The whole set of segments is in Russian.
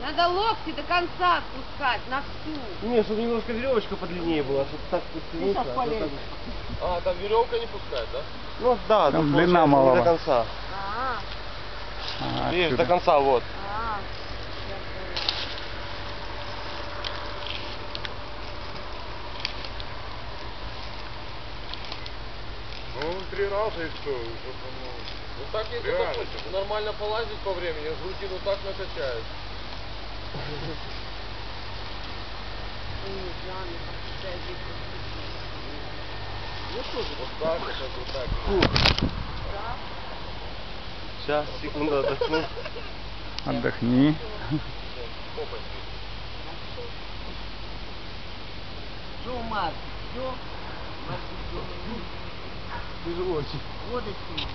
надо, локти до конца спускать, на всю. Не, чтобы немножко веревочка подлиннее была, чтобы так подтянуться. а так- А, там веревка не пускает, да? Ну да, Там длина маловато. до конца. А, А, Видишь, отсюда. до конца вот. а. поняла. Ну, три раза и все. Уже, ну, Ну так если Реально. допустим, нормально полазить по времени, грудину так накачает. Ну, не здесь Вот так, вот вот так. Сейчас, секунду отдохну. Отдохни. Что, Марк, все? Тяжело очень. Водочки.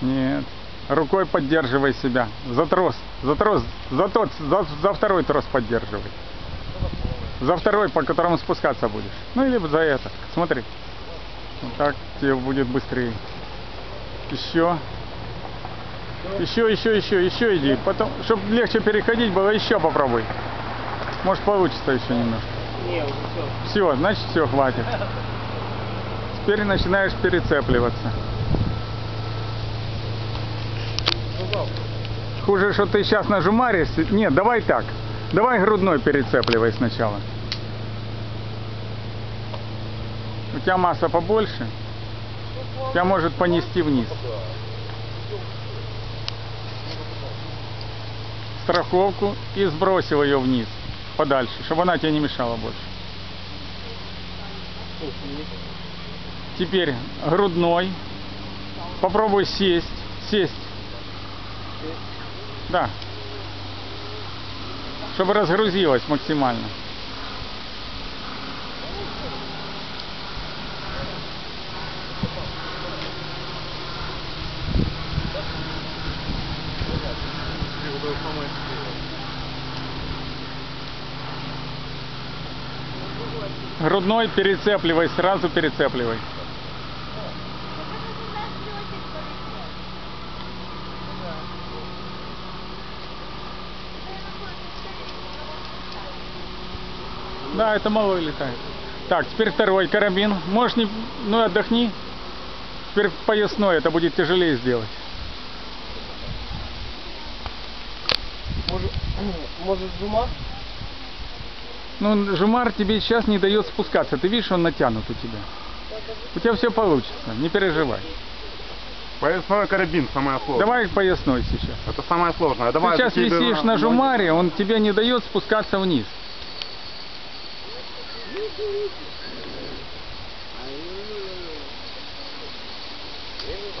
Нет. Рукой поддерживай себя. За трос. За трос. За тот. За, за второй трос поддерживай. За второй, по которому спускаться будешь. Ну или за этот. Смотри. Вот так тебе будет быстрее. Еще. Еще, еще, еще, еще иди. Потом, чтобы легче переходить было, еще попробуй. Может получится еще немножко. Не, уже все. Все, значит все, хватит. Теперь начинаешь перецепливаться. Хуже, что ты сейчас на жумаре... Нет, давай так. Давай грудной перецепливай сначала. У тебя масса побольше. Тебя может понести вниз. Страховку и сбросил ее вниз. Подальше, чтобы она тебе не мешала больше. Теперь грудной. Попробуй сесть. Сесть. Да. Чтобы разгрузилась максимально. Грудной перецепливай, сразу перецепливай. Да, это малой летает. Так, теперь второй карабин. Можешь не... Ну, отдохни. Теперь поясной, это будет тяжелее сделать. Может, может зума? Ну, жумар тебе сейчас не дает спускаться. Ты видишь, он натянут у тебя. У тебя все получится, не переживай. Поясной карабин самое сложное. Давай поясной сейчас. Это самое сложное. Давай сейчас висишь на жумаре, он тебе не дает спускаться вниз.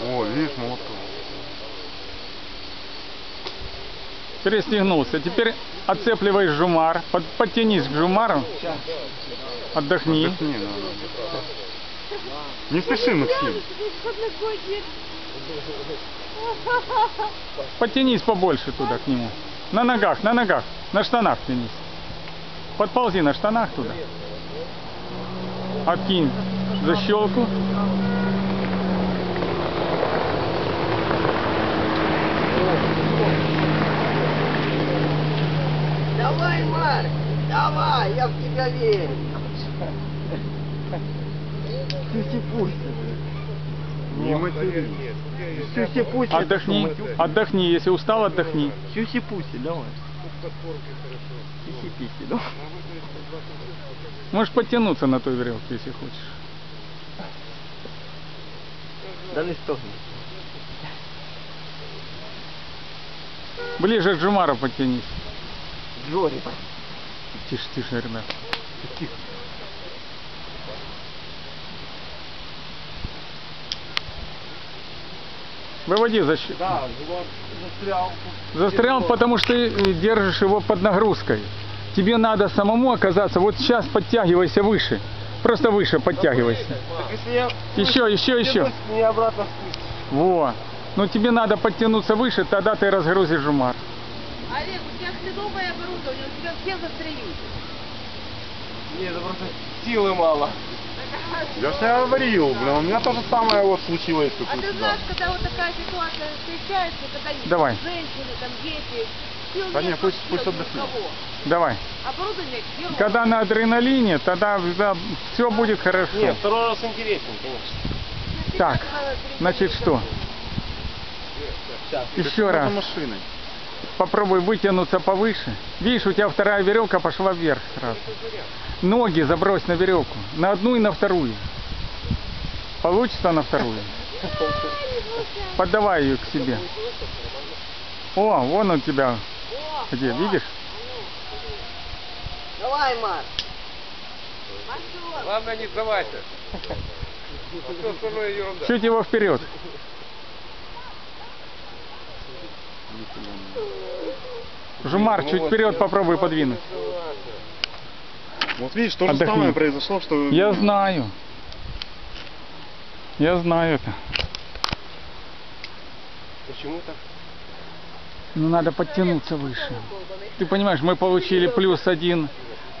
О, видишь, молоток. Перестегнулся. Теперь отцепливай жумар. Под- подтянись к жумару. Отдохни. Отдохни, надо. Не спеши, Максим. Подтянись побольше туда к нему. На ногах, на ногах, на штанах тянись. Подползи на штанах туда. Откинь защелку. Давай, Марк, давай, я в тебя верю. Сюси пустит. Не матери. Сюси пустит. Отдохни, отдохни. Если устал, отдохни. Сюси пусти, давай. Сиси писи, давай. Можешь подтянуться на той веревке, если хочешь. Да не стогни. Ближе к жумару подтянись. Джори. Тише, тише, ребят. Выводи защиту. Да, застрял. Застрял, потому что ты э, держишь его под нагрузкой. Тебе надо самому оказаться. Вот сейчас подтягивайся выше. Просто выше подтягивайся. Так Еще, еще, еще. меня обратно. Во. Но тебе надо подтянуться выше, тогда ты разгрузишь жумар. Олег, у тебя хреновое оборудование, у тебя всех застрелить. Нет, это просто силы мало. Я же тебе говорил, блин, у меня то же самое вот случилось тут А ты сюда. знаешь, когда вот такая ситуация встречается, когда Давай. женщины, там дети, сил Да нет не, пусть- пусть отдохнет. Давай. Оборудование герой. Когда на адреналине, тогда все будет хорошо. Нет, второй раз интереснее, конечно. Так, значит что? Еще За раз. машиной. Попробуй вытянуться повыше. Видишь, у тебя вторая веревка пошла вверх сразу. Ноги забрось на веревку. На одну и на вторую. Получится на вторую? Подавай ее к себе. О, вон у тебя. Где, видишь? Давай, Марк. Главное не сдавайся. А все остальное ерунда. Чуть его вперед. Жумар, чуть вперед попробуй подвинуть. Вот видишь, то же Отдохни. самое произошло, что... Я знаю. Я знаю это. Почему так? Ну надо подтянуться выше. Ты понимаешь, мы получили плюс один,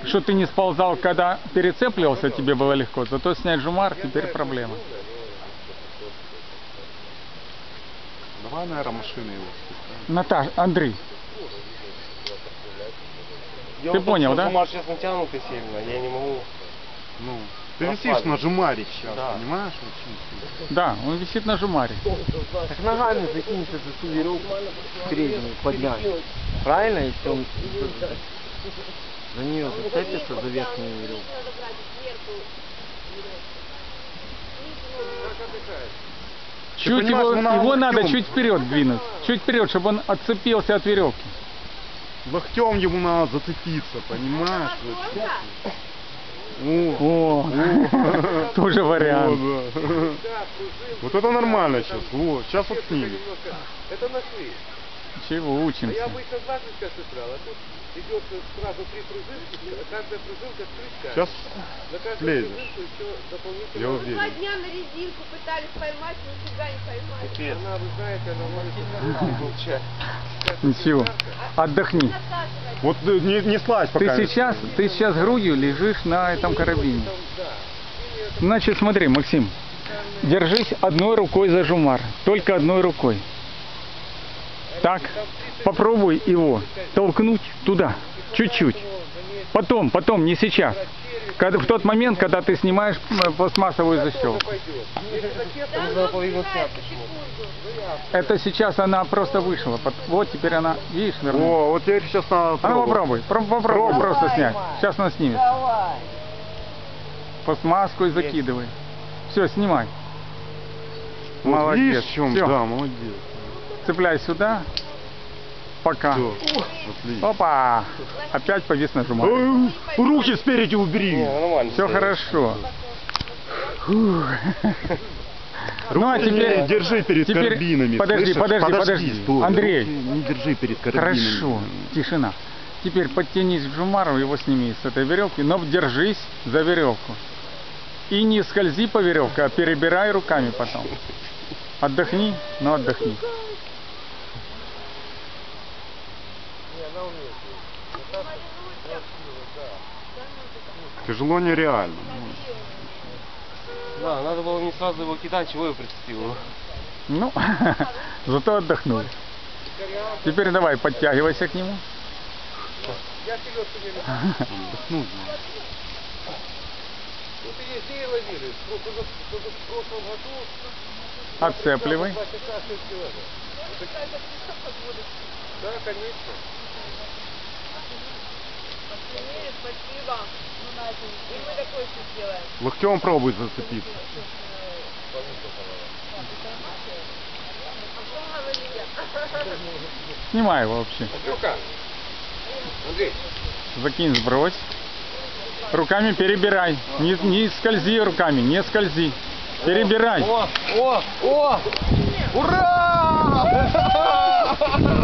что ты не сползал, когда перецепливался, тебе было легко. Зато снять жумар теперь проблема. Давай, наверное, машины его. Наташ, Андрей, Дело Ты том, понял, да? Жумар сейчас натянутый сильно, я не могу. Ну, ты На висишь на жумаре сейчас, Да. понимаешь? общем? да, он висит на жумаре. Так ногами закинься за ту веревку переднюю, поднять. Правильно, если он за нее зацепится, за верхнюю веревку. Брать сверху. Чуть его, надо его надо чуть вперед двинуть. Чуть вперед, чтобы он отцепился от веревки. Локтем ему надо зацепиться, понимаешь? Сколько? О, тоже вариант. Вот, да. Вот это нормально сейчас. Вот, сейчас вот. Немножко. Это нашли. Чего А я учимся? обычно знаешь, как цеплял, а тут идет сразу три пружинки, каждая пружинка с крючка. Сейчас На каждую слезет. пружинку еще дополнительно. Я Два уверен. дня на резинку пытались поймать, но нифига не поймали. Она, вы знаете, она может молчать. Ничего. Отдохни. Вот э, не, не слазь Ты пока. сейчас, ты сейчас грудью лежишь на этом карабине. Значит, смотри, Максим, держись одной рукой за жумар, только одной рукой. Так, попробуй его толкнуть туда, чуть-чуть. Потом, потом, не сейчас. Когда, в тот момент, когда ты снимаешь э, пластмассовую защелку. Это сейчас она просто вышла. Вот теперь она, видишь, вернулась. О, вот теперь сейчас надо А ну попробуй, про- попробуй просто снять. Сейчас она снимет. Давай. Пластмасску и закидывай. Все, снимай. Вот Молодец. Видишь, в чем? Всё. Да, молодец. Цепляй сюда. Пока. Все. Опа! Опять повис на жумаре. Ой, Руки спереди убери. Не, нормально. Все хорошо. Фух. Ну а теперь... не держи перед теперь- карбинами. подожди, слышишь? подожди, подожди. стой. Андрей. Руки не держи перед карбинами. Хорошо, тишина. Теперь подтянись к жумару, его сними с этой веревки, но держись за веревку. И не скользи по веревке, а перебирай руками потом. Отдохни, но отдохни. Тяжело нереально. Да, надо было мне сразу его кидать, чего я прицепил. Ну, зато отдохнули. Теперь давай, подтягивайся к нему. Ловили. В прошлом- в прошлом году Отцепливай. Да, конечно. Спасибо. И мы такой еще сделаем. Локтем пробуй зацепиться. Снимай его вообще. Андрей. Закинь, сбрось. Руками перебирай. Не, не скользи руками, не скользи. Перебирай. О, о, о! Ура!